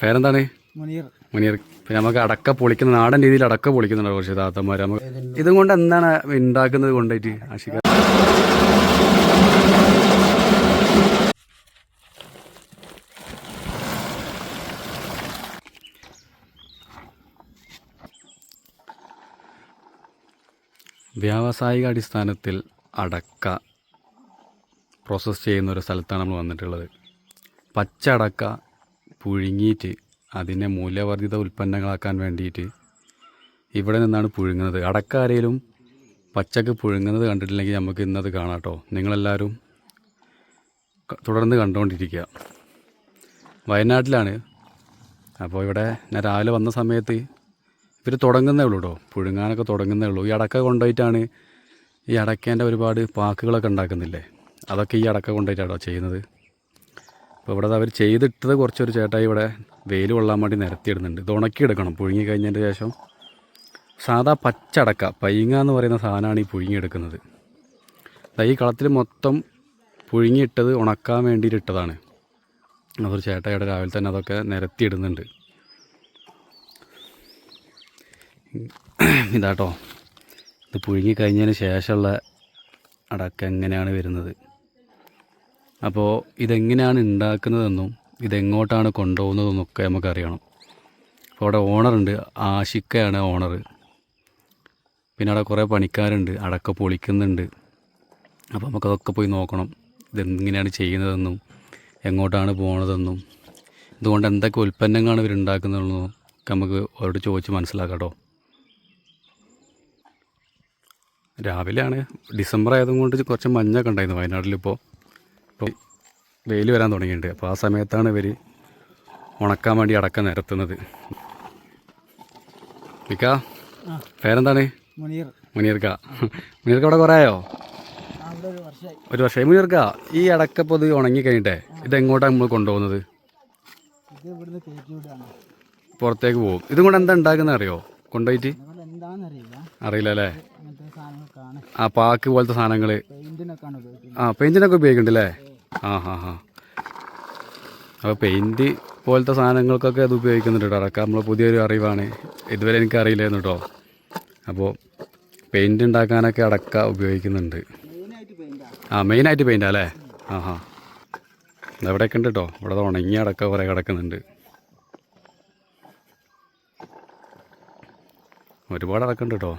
പേരെന്താണ്? മുനീർ. മുനീർ. പിന്നെ നമുക്ക് അടക്ക പൊളിക്കുന്ന നാടൻ രീതിയിൽ അടക്ക പൊളിക്കുന്നുണ്ട് കുറച്ച് താത്തന്മാർ നമുക്ക് ഇതും കൊണ്ട് എന്താണ് ഉണ്ടാക്കുന്നത് കൊണ്ടായിട്ട് ആശിക്ക വ്യാവസായിക അടിസ്ഥാനത്തിൽ അടക്ക പ്രോസസ്സ് ചെയ്യുന്ന ഒരു സ്ഥലത്താണ് നമ്മൾ വന്നിട്ടുള്ളത്. പച്ച അടക്ക പുഴുങ്ങിയിട്ട് അതിനെ മൂല്യവർദ്ധിത ഉൽപ്പന്നങ്ങളാക്കാൻ വേണ്ടിയിട്ട് ഇവിടെ നിന്നാണ് പുഴുങ്ങുന്നത്. അടക്ക ആരെങ്കിലും പച്ചക്ക് പുഴുങ്ങുന്നത് കണ്ടിട്ടില്ലെങ്കിൽ നമുക്ക് ഇന്നത് കാണാം കേട്ടോ. നിങ്ങളെല്ലാവരും തുടർന്ന് കണ്ടുകൊണ്ടിരിക്കുക. വയനാട്ടിലാണ്. അപ്പോൾ ഇവിടെ ഞാൻ രാവിലെ വന്ന സമയത്ത് ഇവർ തുടങ്ങുന്നേ ഉള്ളൂ കേട്ടോ. പുഴുങ്ങാനൊക്കെ തുടങ്ങുന്നേ ഉള്ളൂ. ഈ അടക്ക കൊണ്ടുപോയിട്ടാണ് ഈ അടക്കേന്റെ ഒരുപാട് പാക്കുകളൊക്കെ ഉണ്ടാക്കുന്നില്ലേ? അതൊക്കെ ഈ അടക്ക കൊണ്ടുപോയിട്ടാണോ ചെയ്യുന്നത്? അപ്പോൾ ഇവിടെ അവർ ചെയ്തിട്ടത് കുറച്ചൊരു ചേട്ടായി ഇവിടെ വെയിൽ കൊള്ളാൻ വേണ്ടി നിരത്തിയിടുന്നുണ്ട്. ഇത് ഉണക്കിയെടുക്കണം പുഴുങ്ങി കഴിഞ്ഞതിന്റെ ശേഷം. സാധാ പച്ചടക്ക പൈങ്ങ എന്ന് പറയുന്ന സാധനമാണ് ഈ പുഴുങ്ങിയെടുക്കുന്നത്. ഈ കളത്തിൽ മൊത്തം പുഴുങ്ങിയിട്ടത് ഉണക്കാൻ വേണ്ടിയിട്ട് ഇട്ടതാണ്. അതൊരു ചേട്ടായിയുടെ രാവിലെ തന്നെ അതൊക്കെ നിരത്തിയിടുന്നുണ്ട്. ഇതാട്ടോ. ഇത് പുഴുങ്ങി കഴിഞ്ഞതിന് ശേഷമുള്ള അടക്ക എങ്ങനെയാണ് വരുന്നത്? അപ്പോൾ ഇതെങ്ങനെയാണ് ഉണ്ടാക്കുന്നതെന്നും ഇതെങ്ങോട്ടാണ് കൊണ്ടുപോകുന്നതെന്നും ഒക്കെ നമുക്കറിയണം. അപ്പോൾ അവിടെ ഓണറുണ്ട്. ആഷിക്കയാണ് ഓണർ പിന്നെ അവിടെ കുറേ പണിക്കാരുണ്ട്. അടക്ക പൊളിക്കുന്നുണ്ട്. അപ്പോൾ നമുക്കതൊക്കെ പോയി നോക്കണം. ഇതെങ്ങനെയാണ് ചെയ്യുന്നതെന്നും എങ്ങോട്ടാണ് പോണതെന്നും ഇതുകൊണ്ട് എന്തൊക്കെ ഉൽപ്പന്നങ്ങളാണ് ഇവരുണ്ടാക്കുന്നതെന്നും ഒക്കെ നമുക്ക് അവരോട് ചോദിച്ച് മനസ്സിലാക്കാം കേട്ടോ. രാവിലെയാണ്. ഡിസംബർ ആയതുകൊണ്ട് കുറച്ച് മഞ്ഞൊക്കെ ഉണ്ടായിരുന്നു വയനാട്ടിലിപ്പോൾ ഇപ്പോൾ വെയിൽ വരാൻ തുടങ്ങിയിട്ടുണ്ട്. അപ്പോൾ ആ സമയത്താണ് ഇവർ ഉണക്കാൻ വേണ്ടി അടക്കം നിരത്തുന്നത്. മിക്ക? പേരെന്താണ്? മുനീർ. മുനീർക്ക. മുനീർക്ക അവിടെ കുറേ ആയോ? ഒരു വർഷമായി മുനീർക്ക ഈ അടക്കപ്പോൾ ഇത് ഉണങ്ങി കഴിഞ്ഞിട്ടേ ഇതെങ്ങോട്ടാണ് നമ്മൾ കൊണ്ടുപോകുന്നത് പുറത്തേക്ക് പോകും. ഇതും കൊണ്ട് എന്താ ഉണ്ടാക്കുന്നത് അറിയോ? കൊണ്ടുപോയിട്ട്? അറിയില്ല. അല്ലേ? ആ പാക്ക് പോലത്തെ സാധനങ്ങൾ ആ പെയിന്റിനൊക്കെ ഉപയോഗിക്കുന്നുണ്ട് അല്ലേ? ആ ഹാ ഹാ അപ്പോൾ പെയിന്റ് പോലത്തെ സാധനങ്ങൾക്കൊക്കെ അത് ഉപയോഗിക്കുന്നുണ്ട് കേട്ടോ. അതൊക്കെ നമ്മൾ പുതിയൊരു അറിവാണ്. ഇതുവരെ എനിക്ക് അറിയില്ലായിരുന്നു കേട്ടോ. അപ്പോൾ പെയിന്റ് ഉണ്ടാക്കാനൊക്കെ അടക്ക ഉപയോഗിക്കുന്നുണ്ട്. ആ മെയിനായിട്ട് പെയിന്റാ അല്ലേ? ആ ഹാ ഇതെവിടെയൊക്കെ ഉണ്ട് കേട്ടോ. ഇവിടെ ഉണങ്ങിയ അടക്ക കുറേ കിടക്കുന്നുണ്ട്. ഒരുപാട് അടക്കുന്നുണ്ട് കേട്ടോ.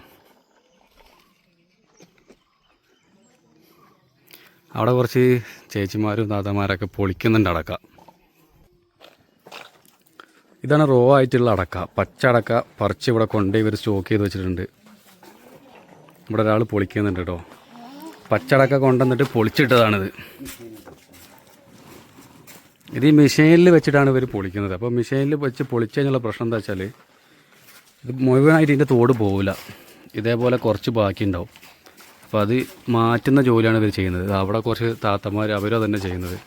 അവിടെ കുറച്ച് ചേച്ചിമാരും താത്തമാരൊക്കെ പൊളിക്കുന്നുണ്ട് അടക്ക. ഇതാണ് റോ ആയിട്ടുള്ള അടക്ക. പച്ച അടക്ക പറിച്ച് ഇവിടെ കൊണ്ട് ഇവർ സ്റ്റോക്ക് ചെയ്ത് വെച്ചിട്ടുണ്ട്. ഇവിടെ ഒരാൾ പൊളിക്കുന്നുണ്ട് കേട്ടോ. പച്ചടക്ക കൊണ്ടുവന്നിട്ട് പൊളിച്ചിട്ടതാണിത്. ഇത് ഈ മെഷീനിൽ വെച്ചിട്ടാണ് ഇവർ പൊളിക്കുന്നത്. അപ്പോൾ മെഷീനിൽ വെച്ച് പൊളിച്ചു കഴിഞ്ഞുള്ള പ്രശ്നം എന്താ വെച്ചാൽ ഇത് മുഴുവനായിട്ട് ഇതിന്റെ തോട് പോവില്ല. ഇതേപോലെ കുറച്ച് ബാക്കി ഉണ്ടാവും അപ്പോൾ അത് മാറ്റുന്ന ജോലിയാണ് ഇവർ ചെയ്യുന്നത്. അവിടെ കുറച്ച് താത്തമാർ അവരും തന്നെ ചെയ്യുന്നത്.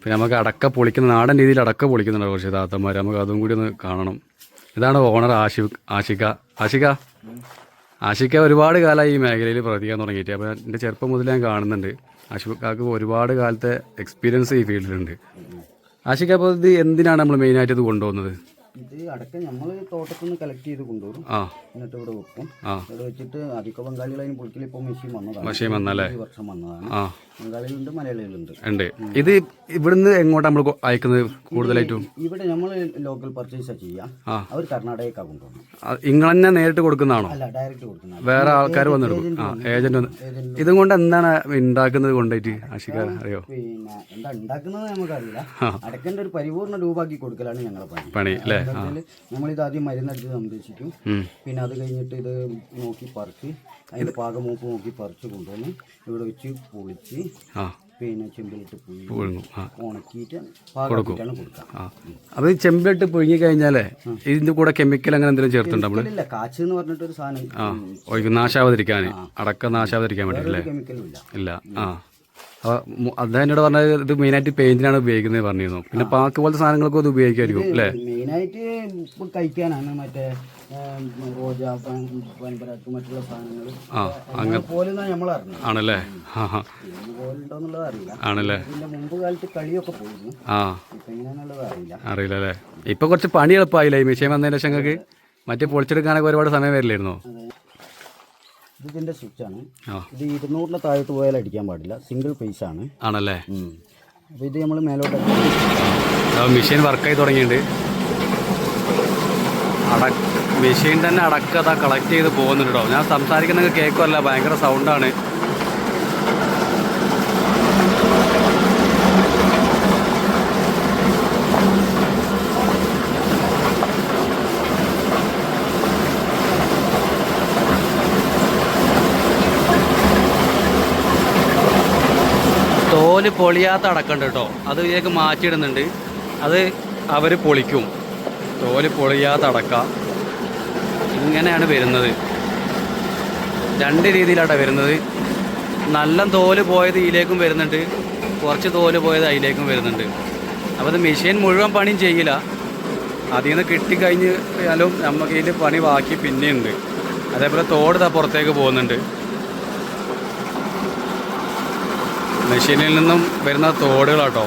പിന്നെ നമുക്ക് അടക്ക പൊളിക്കുന്ന നാടൻ രീതിയിൽ അടക്ക പൊളിക്കുന്നുണ്ട് കുറച്ച് താത്തമാർ നമുക്ക് അതും കൂടി ഒന്ന് കാണണം. ഇതാണ് ഓണർ ആഷി ആഷിക ആഷിക ആഷിക ഒരുപാട് കാലമായി ഈ മേഖലയിൽ പ്രവർത്തിക്കാൻ തുടങ്ങിയിട്ട്. അപ്പോൾ എന്റെ ചെറുപ്പം മുതൽ ഞാൻ കാണുന്നുണ്ട്. ആഷിക്കാക്ക് ഒരുപാട് കാലത്തെ എക്സ്പീരിയൻസ് ഈ ഫീൽഡിലുണ്ട് ആഷിക അപ്പോൾ ഇത് എന്തിനാണ് നമ്മൾ മെയിനായിട്ട് ഇത് കൊണ്ടുപോകുന്നത് ഇത് അടക്ക നമ്മൾ തോട്ടത്തിൽ നിന്ന് കളക്ട് ചെയ്ത് കൊണ്ടുവരും. എന്നിട്ട് ഇവിടെ വെക്കും. ഇവിടെ വെച്ചിട്ട് അധിക ബംഗാളികൾ അതിന് പുളിക്കൽ ഇപ്പോൾ മെഷീൻ വന്നതാണ്. വർഷം വന്നതാണ്. ബംഗാളികളുണ്ട് മലയാളികളുണ്ട്. ഉണ്ട്. ഇത് ഇവിടുന്ന് എങ്ങോട്ടാണ് നമ്മൾ അയക്കുന്നത് കൂടുതലായിട്ടും? ഇവിടെ നമ്മൾ ലോക്കൽ പർച്ചേസ് ചെയ്യാം. അവർ കർണാടകയ്ക്കാണ് കൊണ്ടുപോകുന്നത് നിങ്ങൾ തന്നെ നേരിട്ട് കൊടുക്കുന്നതാണോ? അല്ല ഡയറക്റ്റ് കൊടുക്കുന്ന വേറെ ആൾക്കാർ വന്നെടുക്കും ആ ഏജന്റ് വന്ന്. ഇതും കൊണ്ട് എന്താണ് ഉണ്ടാക്കുന്നത് കൊണ്ടായിട്ട്? ആഷിക്ക അറിയോ? പിന്നെ എന്താ ഉണ്ടാക്കുന്നത് നമുക്കറിയില്ല. അടക്കന്റെ ഒരു പരിപൂർണ രൂപാക്കി കൊടുക്കലാണ് ഞങ്ങളെ പണി. പണി അല്ലേ? നമ്മളിത് ആദ്യം മരുന്നടിച്ച് സംരക്ഷിക്കും. പിന്നെ അത് കഴിഞ്ഞിട്ട് ഇത് നോക്കി പറിച്ച് അതിന്റെ പാകമൂപ്പ് നോക്കി പറിച്ച് കൊണ്ടുവന്ന് ഇവിടെ വെച്ച് പൊളിച്ച് പിന്നെ ചെമ്പിലിട്ട് പുഴുങ്ങും ഉണക്കിയിട്ട് അത് ചെമ്പിലിട്ട് പുഴുങ്ങി കഴിഞ്ഞാലേ ഇതിന്റെ കൂടെ കെമിക്കൽ അങ്ങനെ എന്തെങ്കിലും ചേർത്തുണ്ടോ ഇല്ല. കാച്ച് എന്ന് പറഞ്ഞിട്ടൊരു സാധനം ആ. ഒഴിക്കും നാശാവാതിരിക്കാൻ. അടക്ക നാശാവാതിരിക്കാൻ കെമിക്കലും ഇല്ല. ആ. അദ്ദേഹം എന്നോട് പറഞ്ഞത് ഇത് മെയിനായിട്ട് പെയിന്റിനാണ് ഉപയോഗിക്കുന്നത് പറഞ്ഞിരുന്നു. പിന്നെ പാക്ക് പോലത്തെ സാധനങ്ങളൊക്കെ അത് ഉപയോഗിക്കായിരിക്കും അല്ലേ? മെയിനായിട്ട് കഴിക്കാനാണ് മറ്റേ മറ്റുള്ള സാധനങ്ങൾ ആ അങ്ങനെ പോലെ നമ്മൾ അറിഞ്ഞത്. ആണല്ലേ? ആണല്ലേ? മുമ്പ് കാലത്ത് കളിയൊക്കെ പോയിരുന്നു. ആ. ഇപ്പൊ എങ്ങനെയാണെന്നുള്ളത് അറിയില്ല. അറിയില്ല അല്ലേ ഇപ്പൊ കുറച്ച് പണി എളുപ്പമായില്ലേ? ഈ മിഷീൻ വന്നതിന് ശേഷം മറ്റേ പൊളിച്ചെടുക്കാനൊക്കെ ഒരുപാട് സമയം വരില്ലായിരുന്നോ? ഇത് ഇതിന്റെ സ്വിച്ചാണ്. ആണ് ഇത് ഇരുന്നൂറിന് താഴത്ത് പോയാൽ അടിക്കാൻ പാടില്ല. സിംഗിൾ പീസ് ആണ് ആണല്ലേ അപ്പോൾ ഇത് നമ്മൾ മേലോട്ട് മെഷീൻ വർക്കായി തുടങ്ങിയിട്ടുണ്ട്. അട മെഷീൻ തന്നെ അടക്കതാ കളക്ട് ചെയ്ത് പോകുന്നുണ്ടോ ഞാൻ സംസാരിക്കുന്നത് കേൾക്കുമല്ല ഭയങ്കര സൗണ്ടാണ് തോൽ പൊളിയാത്ത അടക്കണ്ട് കേട്ടോ. അത് ഇതിലേക്ക് മാറ്റിയിടുന്നുണ്ട്. അത് അവർ പൊളിക്കും. തോൽ പൊളിയാത്ത അടക്ക. ഇങ്ങനെയാണ് വരുന്നത്. രണ്ട് രീതിയിലാണ് വരുന്നത്. നല്ല തോൽ പോയത് ഇതിലേക്കും വരുന്നുണ്ട്. കുറച്ച് തോൽ പോയത് അതിലേക്കും വരുന്നുണ്ട്. അപ്പോൾ ഇത് മെഷീൻ മുഴുവൻ പണിയും ചെയ്യില്ല. അതിൽ നിന്ന് കിട്ടിക്കഴിഞ്ഞാലും നമുക്ക് ഇതിന്റെ പണി ബാക്കി പിന്നെയുണ്ട്. അതേപോലെ തോട് താ പുറത്തേക്ക് പോകുന്നുണ്ട്. മെഷീനിൽ നിന്നും വരുന്ന തോടുകളാട്ടോ.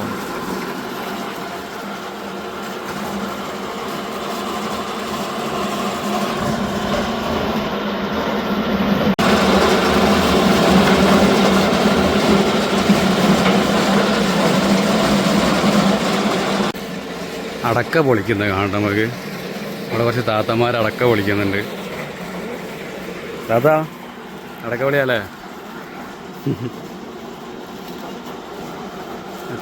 അടക്ക പൊളിക്കുന്നത് കാണാം നമുക്ക്. ഇവിടെ കുറച്ച് താത്തമാർ അടക്ക പൊളിക്കുന്നുണ്ട്. താത്ത. അടക്ക പൊളിയാലേ?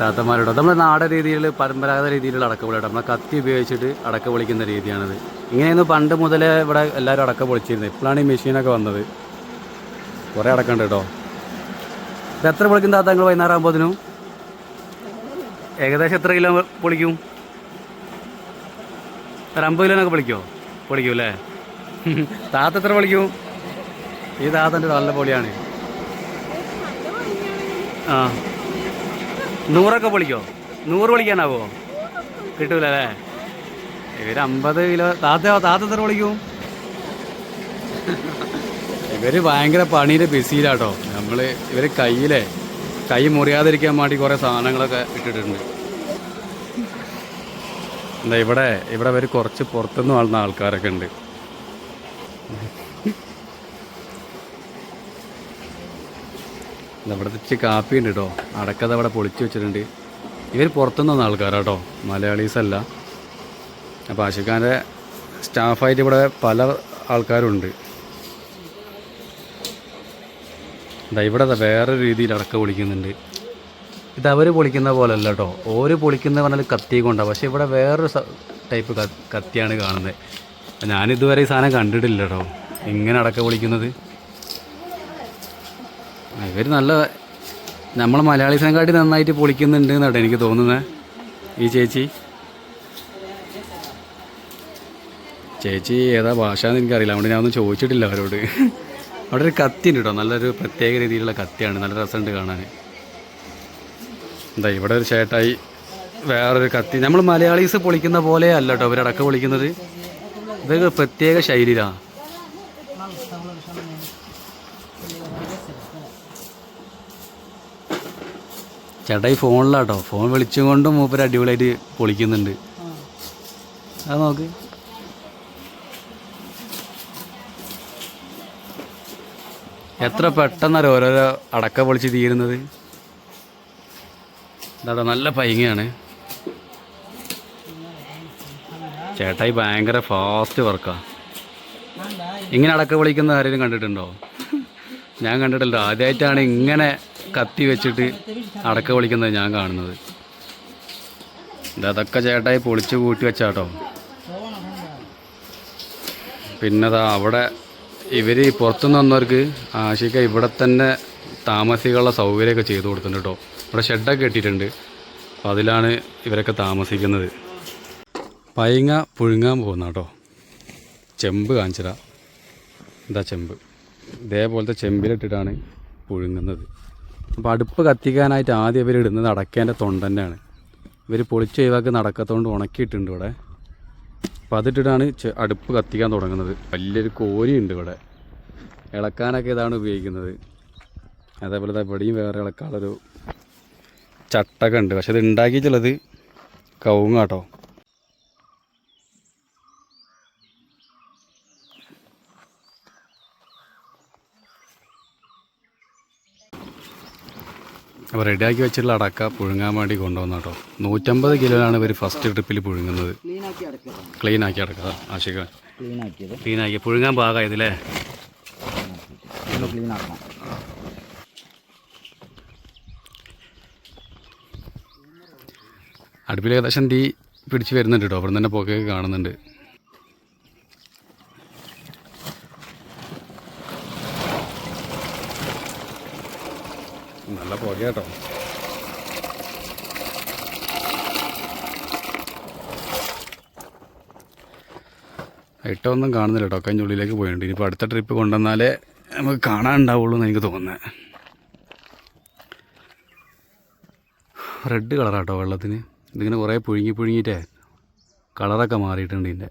താത്തമാരോട്. നമ്മുടെ നാടൻ രീതിയിൽ പരമ്പരാഗത രീതിയിലുള്ള അടക്ക പൊളിയാണ് നമ്മളെ കത്തി ഉപയോഗിച്ചിട്ട് അടക്ക പൊളിക്കുന്ന രീതിയാണിത്. ഇങ്ങനെയൊന്നും പണ്ട് മുതലേ ഇവിടെ എല്ലാവരും അടക്ക പൊളിച്ചിരുന്നത്. ഇപ്പോഴാണ് ഈ മെഷീനൊക്കെ വന്നത്. കുറേ അടക്കമുണ്ട് കേട്ടോ. ഇത് എത്ര പൊളിക്കും താത്താങ്ങൾ വൈകുന്നേരം ആകുമ്പോഴത്തേനും ഏകദേശം എത്ര കിലോ പൊളിക്കും? ഒരു അമ്പത് കിലോനൊക്കെ പൊളിക്കുമോ പൊളിക്കും അല്ലേ? താത്ത എത്ര പൊളിക്കും? ഈ താത്തന്റെ നല്ല പൊളിയാണ്. ആ. നൂറൊക്കെ പൊളിക്കോ? നൂറ് പൊളിക്കാനാവോ? കിട്ടൂല അല്ലേ? ഇവർ അമ്പത് കിലോ താത്തയോ താത്ത എത്ര പൊളിക്കും? ഇവർ ഭയങ്കര പണിയുടെ ബിസിയിലാട്ടോ. നമ്മൾ ഇവർ കയ്യിലെ കൈ മുറിയാതിരിക്കാൻ വേണ്ടി കുറേ സാധനങ്ങളൊക്കെ ഇട്ടിട്ടുണ്ട്. എന്താ ഇവിടെ ഇവിടെ വരെ കുറച്ച് പുറത്തുനിന്ന് വളർന്ന ആൾക്കാരൊക്കെ ഉണ്ട്. ഇവിടെ ഇച്ചിരി കാപ്പി ഉണ്ട് കേട്ടോ അടക്കത അവിടെ പൊളിച്ചു വെച്ചിട്ടുണ്ട്. ഇവർ പുറത്തുനിന്ന് വന്ന ആൾക്കാരാട്ടോ മലയാളീസ് അല്ല. അപ്പോൾ ആഷിഖാന്റെ സ്റ്റാഫായിട്ട് ഇവിടെ പല ആൾക്കാരുണ്ട്. ഇവിടെ വേറെ രീതിയിൽ അടക്ക പൊളിക്കുന്നുണ്ട്. ഇത് അവർ പൊളിക്കുന്ന പോലെ അല്ല കേട്ടോ ഓര് പൊളിക്കുന്ന പറഞ്ഞാൽ കത്തി കൊണ്ടാണ് പക്ഷേ ഇവിടെ വേറൊരു ടൈപ്പ് കത്തിയാണ് കാണുന്നത് ഞാനിതുവരെ ഈ സാധനം കണ്ടിട്ടില്ല കേട്ടോ ഇങ്ങനെ അടക്ക പൊളിക്കുന്നത്. ഇവർ നല്ല നമ്മൾ മലയാളീസിനെക്കാട്ടി നന്നായിട്ട് പൊളിക്കുന്നുണ്ട് എന്നാട്ടോ എനിക്ക് തോന്നുന്നത് ഈ ചേച്ചി. ചേച്ചി ഏതാ ഭാഷ എന്ന് എനിക്കറിയില്ല. അതുകൊണ്ട് ഞാനൊന്നും ചോദിച്ചിട്ടില്ല അവരോട്. അവിടെ ഒരു കത്തിയുണ്ട് കേട്ടോ നല്ലൊരു പ്രത്യേക രീതിയിലുള്ള കത്തിയാണ്. നല്ല രസമുണ്ട് കാണാൻ എന്താ ഇവിടെ ഒരു ചേട്ടായി വേറൊരു കത്തി. നമ്മൾ മലയാളീസ് പൊളിക്കുന്ന പോലെ അല്ല കേട്ടോ ഇവരടക്ക പൊളിക്കുന്നത്. ഇതൊക്കെ പ്രത്യേക ശൈലിയിലാണ് ചേട്ടായി ഫോണിലാട്ടോ. ഫോൺ വിളിച്ചും കൊണ്ടും മൂപ്പര് അടിപൊളിയായിട്ട് പൊളിക്കുന്നുണ്ട്. അത് നോക്ക്. എത്ര പെട്ടെന്നാണ് ഓരോരോ അടക്ക പൊളിച്ച് തീരുന്നത്? എന്താ നല്ല പൈങ്ങയാണ്. ചേട്ടായി ഭയങ്കര ഫാസ്റ്റ് വർക്കാ ഇങ്ങനെ അടക്ക വിളിക്കുന്ന ആരെങ്കിലും കണ്ടിട്ടുണ്ടോ? ഞാൻ കണ്ടിട്ടില്ല. ആദ്യമായിട്ടാണ് ഇങ്ങനെ കത്തി വെച്ചിട്ട് അടക്ക വിളിക്കുന്നത് ഞാൻ കാണുന്നത്. ഇത് അതൊക്കെ ചേട്ടായി പൊളിച്ച് കൂട്ടി വെച്ചാട്ടോ. പിന്നതാ അവിടെ ഇവർ പുറത്തുനിന്ന് വന്നവർക്ക് ആശിക്ക ഇവിടെ തന്നെ താമസിക്കാനുള്ള സൗകര്യമൊക്കെ ചെയ്തു കൊടുത്തിട്ടുണ്ട് കേട്ടോ. ഇവിടെ ഷെഡൊക്കെ കെട്ടിയിട്ടുണ്ട്. അപ്പോൾ അതിലാണ് ഇവരൊക്കെ താമസിക്കുന്നത്. പൈങ്ങ പുഴുങ്ങാൻ പോകുന്ന കേട്ടോ. ചെമ്പ് കാണിച്ചതാ. എന്താ ചെമ്പ്. ഇതേപോലത്തെ ചെമ്പിലിട്ടിട്ടാണ് പുഴുങ്ങുന്നത്. അപ്പോൾ അടുപ്പ് കത്തിക്കാനായിട്ട് ആദ്യം ഇവർ ഇടുന്നത് അടക്കേന്റെ തൊണ്ട തന്നെയാണ്. ഇവർ പൊളിച്ച് ഒഴിവാക്കി നടക്കത്തോണ്ട് ഉണക്കിയിട്ടുണ്ട് ഇവിടെ. അപ്പോൾ അതിട്ടിട്ടാണ് അടുപ്പ് കത്തിക്കാൻ തുടങ്ങുന്നത്. വലിയൊരു കോരിയുണ്ട് ഇവിടെ. ഇളക്കാനൊക്കെ ഇതാണ് ഉപയോഗിക്കുന്നത്. അതേപോലെ തന്നെ ഇവിടെയും വേറെ ഇളക്കാനുള്ളൊരു ചട്ടൊക്കെ ഉണ്ട് പക്ഷെ ഇത് ഉണ്ടാക്കിയിട്ടുള്ളത് കവുങ്ങാട്ടോ അപ്പോൾ റെഡിയാക്കി വെച്ചിട്ടുള്ള അടക്ക പുഴുങ്ങാൻ വേണ്ടി കൊണ്ടുവന്ന കേട്ടോ. നൂറ്റമ്പത് കിലോയാണ് ഇവർ ഫസ്റ്റ് ട്രിപ്പിൽ പുഴുങ്ങുന്നത്. ക്ലീൻ ആക്കി അടക്കുക ആശിക ക്ലീൻ ആക്കി പുഴുങ്ങാൻ പാകമായതില്ലേ ക്ലീൻ ആക്കണം അടുപ്പിൽ ഏകദേശം തീ പിടിച്ച് വരുന്നുണ്ട് കേട്ടോ അവിടെ തന്നെ പുകയൊക്കെ കാണുന്നുണ്ട്. നല്ല പുക കേട്ടോ ഇട്ടൊന്നും കാണുന്നില്ല കേട്ടോ ഒക്കെ ഉള്ളിലേക്ക് പോയിട്ടുണ്ട്. ഇനിയിപ്പോൾ അടുത്ത ട്രിപ്പ് കൊണ്ടുവന്നാലേ നമുക്ക് കാണാനുണ്ടാവുള്ളൂ എന്ന് എനിക്ക് തോന്നുന്നത് റെഡ് കളറാട്ടോ വെള്ളത്തിന്. ഇതിങ്ങനെ കുറേ പുഴുങ്ങി പുഴുങ്ങിയിട്ടേ കളറൊക്കെ മാറിയിട്ടുണ്ട് ഇതിന്റെ.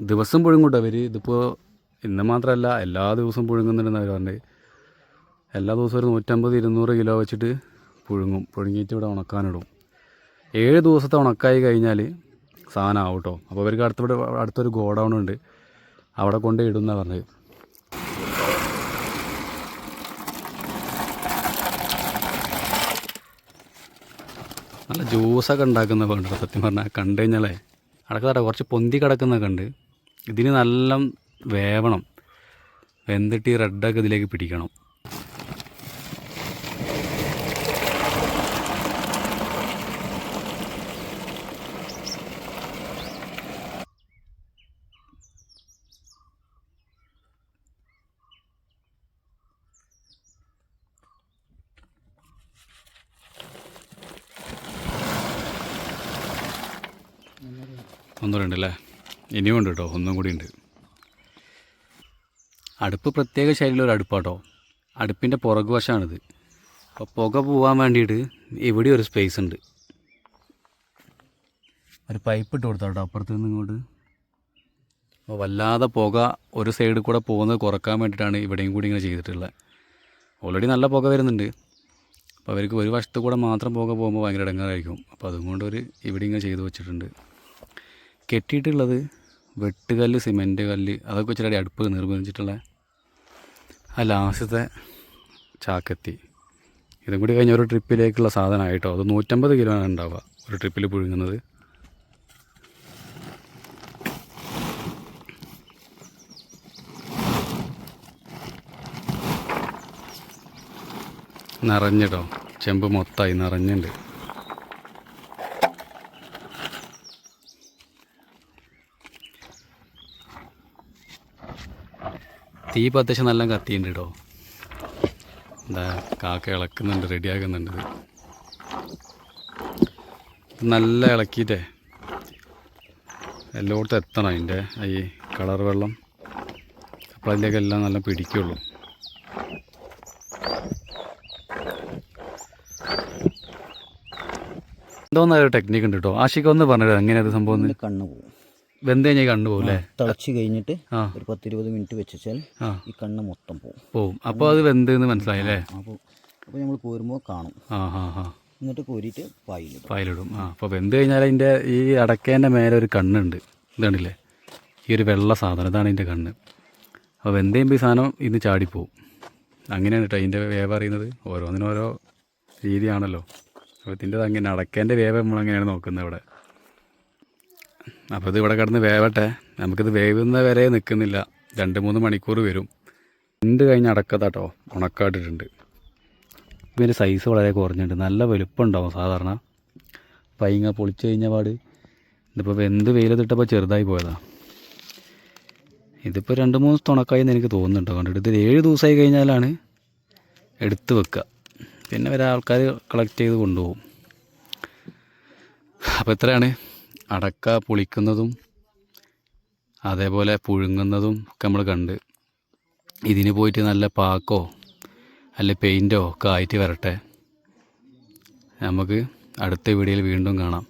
ദിവസം പുഴുങ്ങൂട്ടോ അവർ ഇതിപ്പോൾ ഇന്ന് മാത്രമല്ല എല്ലാ ദിവസവും പുഴുങ്ങുന്നുണ്ടെന്ന് അവർ പറഞ്ഞത്. എല്ലാ ദിവസവും ഒരു നൂറ്റമ്പത് ഇരുന്നൂറ് കിലോ വെച്ചിട്ട് പുഴുങ്ങും. പുഴുങ്ങിയിട്ട് ഇവിടെ ഉണക്കാനിടും. ഏഴ് ദിവസത്തെ ഉണക്കായി കഴിഞ്ഞാൽ സാധനം ആവും കേട്ടോ. അപ്പോൾ അവർക്ക് അടുത്തിവിടെ അടുത്തൊരു ഗോഡൗൺ ഉണ്ട് അവിടെ കൊണ്ട് ഇടുന്നാണ് പറഞ്ഞത്. നല്ല ജ്യൂസൊക്കെ ഉണ്ടാക്കുന്ന വേണ്ട സത്യം പറഞ്ഞാൽ കണ്ടു കഴിഞ്ഞാലേ അടക്കത്തറ കുറച്ച് പൊന്തി കിടക്കുന്നൊക്കെ ഉണ്ട് ഇതിന് നല്ല വേവണം. വെന്തിട്ട് ഈ റെഡൊക്കെ ഇതിലേക്ക് പിടിക്കണം. ഒന്നുകൂടെ ഉണ്ടല്ലേ ഇനിയും ഉണ്ട് കേട്ടോ ഒന്നും കൂടി ഉണ്ട്. അടുപ്പ് പ്രത്യേക ശൈലിയിലൊരു അടുപ്പാട്ടോ. അടുപ്പിന്റെ പുറകു വശമാണിത് അപ്പോൾ പുക പോകാൻ വേണ്ടിയിട്ട് ഇവിടെ ഒരു സ്പേസ് ഉണ്ട്. ഒരു പൈപ്പ് ഇട്ട് കൊടുത്താൽ കേട്ടോ അപ്പുറത്ത് നിന്ന് ഇങ്ങോട്ട്. അപ്പോൾ വല്ലാതെ പുക ഒരു സൈഡിൽ കൂടെ പോകുന്നത് കുറയ്ക്കാൻ വേണ്ടിയിട്ടാണ് ഇവിടെയും കൂടി ഇങ്ങനെ ചെയ്തിട്ടുള്ളത്. ഓൾറെഡി നല്ല പുക വരുന്നുണ്ട്. അപ്പോൾ അവർക്ക് ഒരു വശത്ത് കൂടെ മാത്രം പോകെ പോകുമ്പോൾ ഭയങ്കര ഇടങ്ങാറായിരിക്കും. അപ്പോൾ അതുകൊണ്ട് ഒരു ഇവിടെ ഇങ്ങനെ ചെയ്തു വെച്ചിട്ടുണ്ട്. കെട്ടിയിട്ടുള്ളത് വെട്ടുകല്ല് സിമെന്റ് കല്ല് അതൊക്കെ വെച്ചിട്ട് അടുപ്പ് നിർമ്മിച്ചിട്ടുള്ള ആ ലാസ്റ്റത്തെ ചാക്കത്തി. ഇതും കൂടി കഴിഞ്ഞ ഒരു ട്രിപ്പിലേക്കുള്ള സാധനമായിട്ടോ? അത് നൂറ്റമ്പത് കിലോ ആണ് ഉണ്ടാവുക ഒരു ട്രിപ്പിൽ പുഴുങ്ങുന്നത്. നിറഞ്ഞിട്ടോ ചെമ്പ് മൊത്തമായി നിറഞ്ഞിട്ടുണ്ട് തീ അത്യാവശ്യം നല്ല കത്തിയുണ്ട് കേട്ടോ എന്താ കാക്ക ഇളക്കുന്നുണ്ട് റെഡിയാക്കുന്നുണ്ട് നല്ല ഇളക്കിയിട്ടേ. എല്ലായിടത്തും എത്തണം അതിന്റെ ഈ കളർ വെള്ളം. അപ്പോൾ അതിന്റെയൊക്കെ എല്ലാം നല്ല പിടിക്കുള്ളൂ. എന്തോന്ന ഒരു ടെക്നിക്ക് ഉണ്ട് കേട്ടോ ആശിക്ക് ഒന്ന് പറഞ്ഞത് എങ്ങനെയാണ് സംഭവം? കണ്ണ് പോകും വെന്ത് കഴിഞ്ഞാൽ കണ്ണു പോകും അല്ലേ? തിളച്ച് കഴിഞ്ഞിട്ട് ആ. ഒരു പത്തിരുപത് മിനിറ്റ് വെച്ചാൽ ആ. ഈ കണ്ണ് മൊത്തം പോകും പോകും അപ്പോൾ അത് വെന്ത് എന്ന് മനസ്സിലായില്ലേ അപ്പോൾ അപ്പോൾ നമ്മൾ കോരുമ്പോൾ കാണും. ആ ഹാ ഹാ. എന്നിട്ട് കോരിയിട്ട് പായിലിടും പായലിടും ആ അപ്പോൾ വെന്ത് കഴിഞ്ഞാൽ അതിന്റെ ഈ അടക്കേന്റെ മേലെ ഒരു കണ്ണുണ്ട്. ഇതാണില്ലേ ഈ ഒരു വെള്ള സാധനം ഇതാണ് ഇതിന്റെ കണ്ണ്. അപ്പോൾ വെന്ത് കഴിയുമ്പോൾ ഈ സാധനം ഇന്ന് ചാടിപ്പോവും. അങ്ങനെയാണ് കേട്ടോ അതിന്റെ വേവ് അറിയുന്നത്. ഓരോന്നിനും ഓരോ രീതിയാണല്ലോ. ഇതിന്റെ അങ്ങനെ അടക്കേന്റെ വേവ് നമ്മളങ്ങനെയാണ് നോക്കുന്നത് ഇവിടെ? അപ്പോൾ ഇത് ഇവിടെ കിടന്ന് വേവട്ടെ. നമുക്കിത് വേവുന്ന വരെ നിൽക്കുന്നില്ല. രണ്ട് മൂന്ന് മണിക്കൂർ വരും. രണ്ട് കഴിഞ്ഞ് അടക്കത്താട്ടോ ഉണക്കാട്ടിട്ടുണ്ട്. ഇതിന്റെ സൈസ് വളരെ കുറഞ്ഞിട്ടുണ്ട്. നല്ല വലുപ്പം ഉണ്ടാവും സാധാരണ പൈങ്ങ പൊളിച്ച് കഴിഞ്ഞ പാട്. ഇതിപ്പോൾ എന്ത് വെയിലത്തിട്ടപ്പോൾ ചെറുതായി പോയതാ. ഇതിപ്പോൾ രണ്ട് മൂന്ന് തുണക്കായി എന്ന് എനിക്ക് തോന്നുന്നുണ്ടോ. കണ്ടിട്ട് ഇത് ഏഴ് ദിവസമായി കഴിഞ്ഞാലാണ് എടുത്ത് വെക്കുക പിന്നെ വരെ ആൾക്കാർ കളക്ട് ചെയ്ത് കൊണ്ടുപോകും. അപ്പോൾ ഇത്രയാണ് അടക്ക പൊളിക്കുന്നതും അതേപോലെ പുഴുങ്ങുന്നതും ഒക്കെ നമ്മൾ കണ്ട്. ഇതിന് പോയിട്ട് നല്ല പാക്കോ അല്ല പെയിന്റോ ഒക്കെ ആയിട്ട് വരട്ടെ. നമുക്ക് അടുത്ത വീഡിയോയിൽ വീണ്ടും കാണാം.